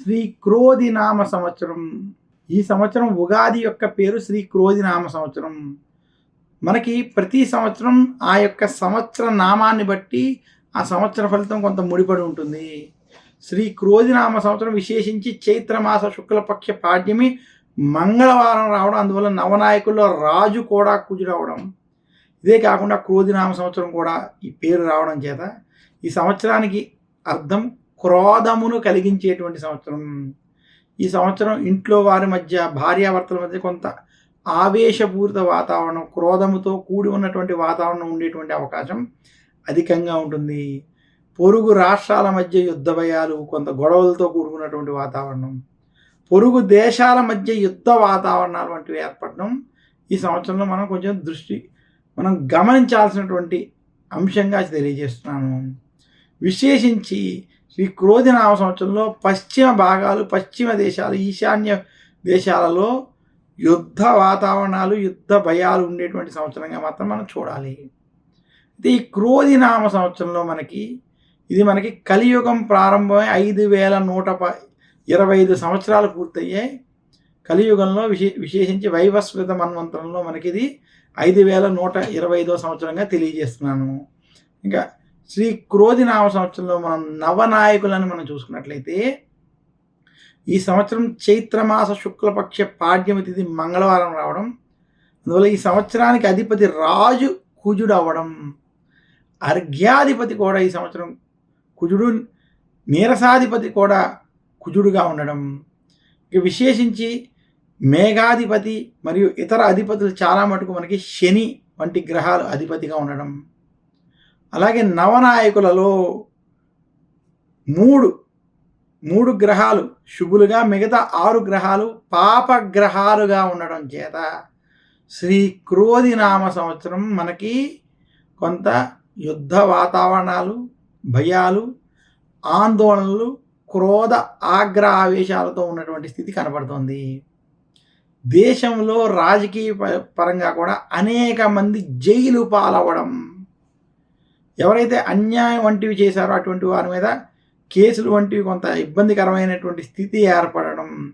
శ్రీ క్రోధి నామ సంవత్సరం. ఈ సంవత్సరం ఉగాది యొక్క పేరు శ్రీ క్రోధి నామ సంవత్సరం. మనకి ప్రతి సంవత్సరం ఆ యొక్క సంవత్సర నామాన్ని బట్టి ఆ సంవత్సర ఫలితం కొంత ముడిపడి ఉంటుంది. శ్రీ క్రోధి నామ సంవత్సరం విశేషించి చైత్రమాస శుక్లపక్ష పాడ్యమి మంగళవారం రావడం అందువల్ల నవనాయకుల్లో రాజు కూడా కుజుడవడం ఇదే కాకుండా క్రోధినామ సంవత్సరం కూడా ఈ పేరు రావడం చేత ఈ సంవత్సరానికి అర్థం క్రోధమును కలిగించేటువంటి సంవత్సరం. ఈ సంవత్సరం ఇంట్లో వారి మధ్య భార్యాభర్తల మధ్య కొంత ఆవేశపూరిత వాతావరణం క్రోధముతో కూడి ఉన్నటువంటి వాతావరణం ఉండేటువంటి అవకాశం అధికంగా ఉంటుంది. పొరుగు రాష్ట్రాల మధ్య యుద్ధ భయాలు కొంత గొడవలతో కూడుకున్నటువంటి వాతావరణం. పొరుగు దేశాల మధ్య యుద్ధ వాతావరణాలు వంటివి ఏర్పడడం ఈ సంవత్సరంలో మనం కొంచెం దృష్టి మనం గమనించాల్సినటువంటి అంశంగా తెలియజేస్తున్నాను. విశేషించి శ్రీ క్రోధినామ సంవత్సరంలో పశ్చిమ భాగాలు పశ్చిమ దేశాలు ఈశాన్య దేశాలలో యుద్ధ వాతావరణాలు యుద్ధ భయాలు ఉండేటువంటి సంవత్సరంగా మాత్రం మనం చూడాలి. అయితే ఈ క్రోధినామ సంవత్సరంలో మనకి ఇది మనకి కలియుగం ప్రారంభమై ఐదు వేల నూట ప ఇరవై ఐదు సంవత్సరాలు పూర్తయ్యాయి కలియుగంలో విశే విశేషించి వైవస్వత మన్వంతరంలో మనకి ఇది ఐదు వేల నూట ఇరవై ఐదో సంవత్సరంగా తెలియజేస్తున్నాను. ఇంకా శ్రీ క్రోధినామ సంవత్సరంలో మనం నవనాయకులను మనం చూసుకున్నట్లయితే ఈ సంవత్సరం చైత్రమాస శుక్లపక్ష పాడ్యమి తిథి మంగళవారం రావడం అందువల్ల ఈ సంవత్సరానికి అధిపతి రాజు కుజుడు అవ్వడం అర్ఘ్యాధిపతి కూడా ఈ సంవత్సరం కుజుడు నీరసాధిపతి కూడా కుజుడుగా ఉండడం. ఇక విశేషించి మేఘాధిపతి మరియు ఇతర అధిపతులు చాలా మటుకు మనకి శని వంటి గ్రహాలు అధిపతిగా ఉండడం. అలాగే నవనాయకులలో మూడు మూడు గ్రహాలు శుభులుగా మిగతా ఆరు గ్రహాలు పాపగ్రహాలుగా ఉండడం చేత శ్రీ క్రోధి నామ సంవత్సరం మనకి కొంత యుద్ధ వాతావరణాలు భయాలు ఆందోళనలు క్రోధ ఆగ్ర ఆవేశాలతో ఉన్నటువంటి స్థితి కనబడుతోంది. దేశంలో రాజకీయ ప- పరంగా కూడా అనేక మంది జైలు పాలవ్వడం ఎవరైతే అన్యాయం వంటివి చేశారో అటువంటి వారి మీద కేసులు వంటివి కొంత ఇబ్బందికరమైనటువంటి స్థితి ఏర్పడడం.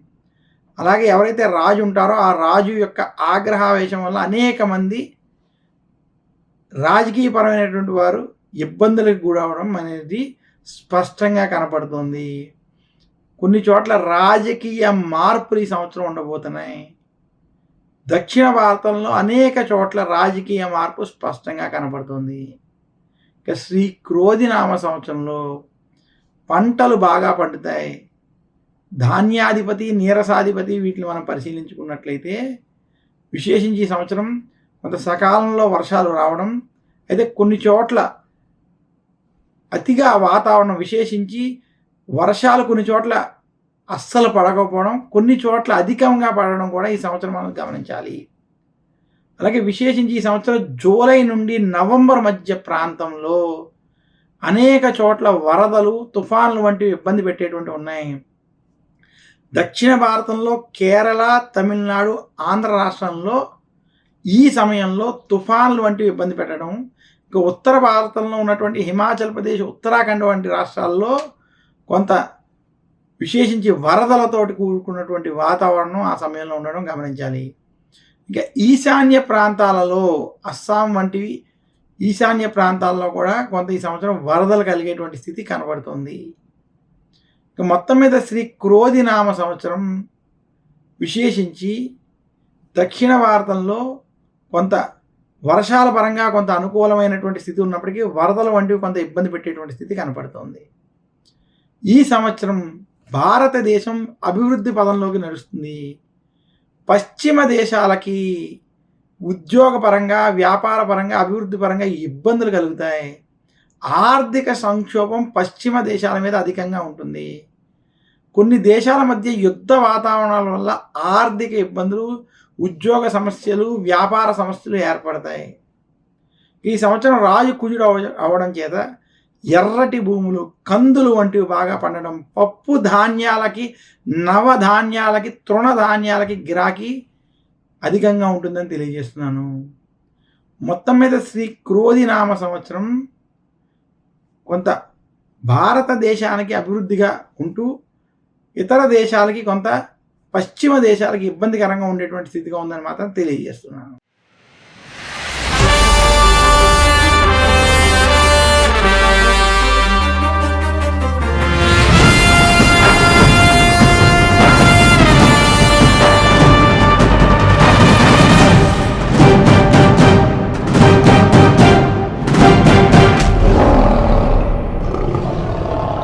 అలాగే ఎవరైతే రాజు ఉంటారో ఆ రాజు యొక్క ఆగ్రహావేశం వల్ల అనేక మంది రాజకీయపరమైనటువంటి వారు ఇబ్బందులకు గురవడం అనేది స్పష్టంగా కనపడుతుంది. కొన్ని చోట్ల రాజకీయ మార్పులు ఈ సంవత్సరం ఉండబోతున్నాయి. దక్షిణ భారతంలో అనేక చోట్ల రాజకీయ మార్పు స్పష్టంగా కనపడుతుంది. ఇక శ్రీ క్రోధినామ సంవత్సరంలో పంటలు బాగా పండుతాయి. ధాన్యాధిపతి నీరసాధిపతి వీటిని మనం పరిశీలించుకున్నట్లయితే విశేషించి ఈ సంవత్సరం కొంత సకాలంలో వర్షాలు రావడం అయితే కొన్ని చోట్ల అతిగా వాతావరణం విశేషించి వర్షాలు కొన్ని చోట్ల అస్సలు పడకపోవడం కొన్ని చోట్ల అధికంగా పడడం కూడా ఈ సంవత్సరం మనం గమనించాలి. అలాగే విశేషించి ఈ సంవత్సరం జూలై నుండి నవంబర్ మధ్య ప్రాంతంలో అనేక చోట్ల వరదలు తుఫాన్లు వంటివి ఇబ్బంది పెట్టేటువంటి ఉన్నాయి. దక్షిణ భారతంలో కేరళ తమిళనాడు ఆంధ్ర రాష్ట్రంలో ఈ సమయంలో తుఫాన్లు వంటివి ఇబ్బంది పెట్టడం ఇక ఉత్తర భారతంలో ఉన్నటువంటి హిమాచల్ ప్రదేశ్ ఉత్తరాఖండ్ వంటి రాష్ట్రాల్లో కొంత విశేషించి వరదలతోటి కూడుకున్నటువంటి వాతావరణం ఆ సమయంలో ఉండడం గమనించాలి. ఇంకా ఈశాన్య ప్రాంతాలలో అస్సాం వంటివి ఈశాన్య ప్రాంతాల్లో కూడా కొంత ఈ సంవత్సరం వరదలు కలిగేటువంటి స్థితి కనబడుతుంది. ఇక మొత్తం మీద శ్రీ క్రోధి నామ సంవత్సరం విశేషించి దక్షిణ భారతంలో కొంత వర్షాల పరంగా కొంత అనుకూలమైనటువంటి స్థితి ఉన్నప్పటికీ వరదలు వంటివి కొంత ఇబ్బంది పెట్టేటువంటి స్థితి కనపడుతోంది. ఈ సంవత్సరం భారతదేశం అభివృద్ధి పదంలోకి నడుస్తుంది. పశ్చిమ దేశాలకి ఉద్యోగపరంగా వ్యాపారపరంగా అభివృద్ధి పరంగా ఇబ్బందులు కలుగుతాయి. ఆర్థిక సంక్షోభం పశ్చిమ దేశాల మీద అధికంగా ఉంటుంది. కొన్ని దేశాల మధ్య యుద్ధ వాతావరణాల వల్ల ఆర్థిక ఇబ్బందులు ఉద్యోగ సమస్యలు వ్యాపార సమస్యలు ఏర్పడతాయి. ఈ సంవత్సరం రాజు కుజుడు అవ- అవడం చేత ఎర్రటి భూములు కందులు వంటివి బాగా పండడం పప్పు ధాన్యాలకి నవధాన్యాలకి తృణధాన్యాలకి గిరాకీ అధికంగా ఉంటుందని తెలియజేస్తున్నాను. మొత్తం మీద శ్రీ క్రోధి నామ సంవత్సరం కొంత భారతదేశానికి అభివృద్ధిగా ఉంటూ ఇతర దేశాలకి కొంత పశ్చిమ దేశాలకి ఇబ్బందికరంగా ఉండేటువంటి స్థితిగా ఉందని మాత్రం తెలియజేస్తున్నాను.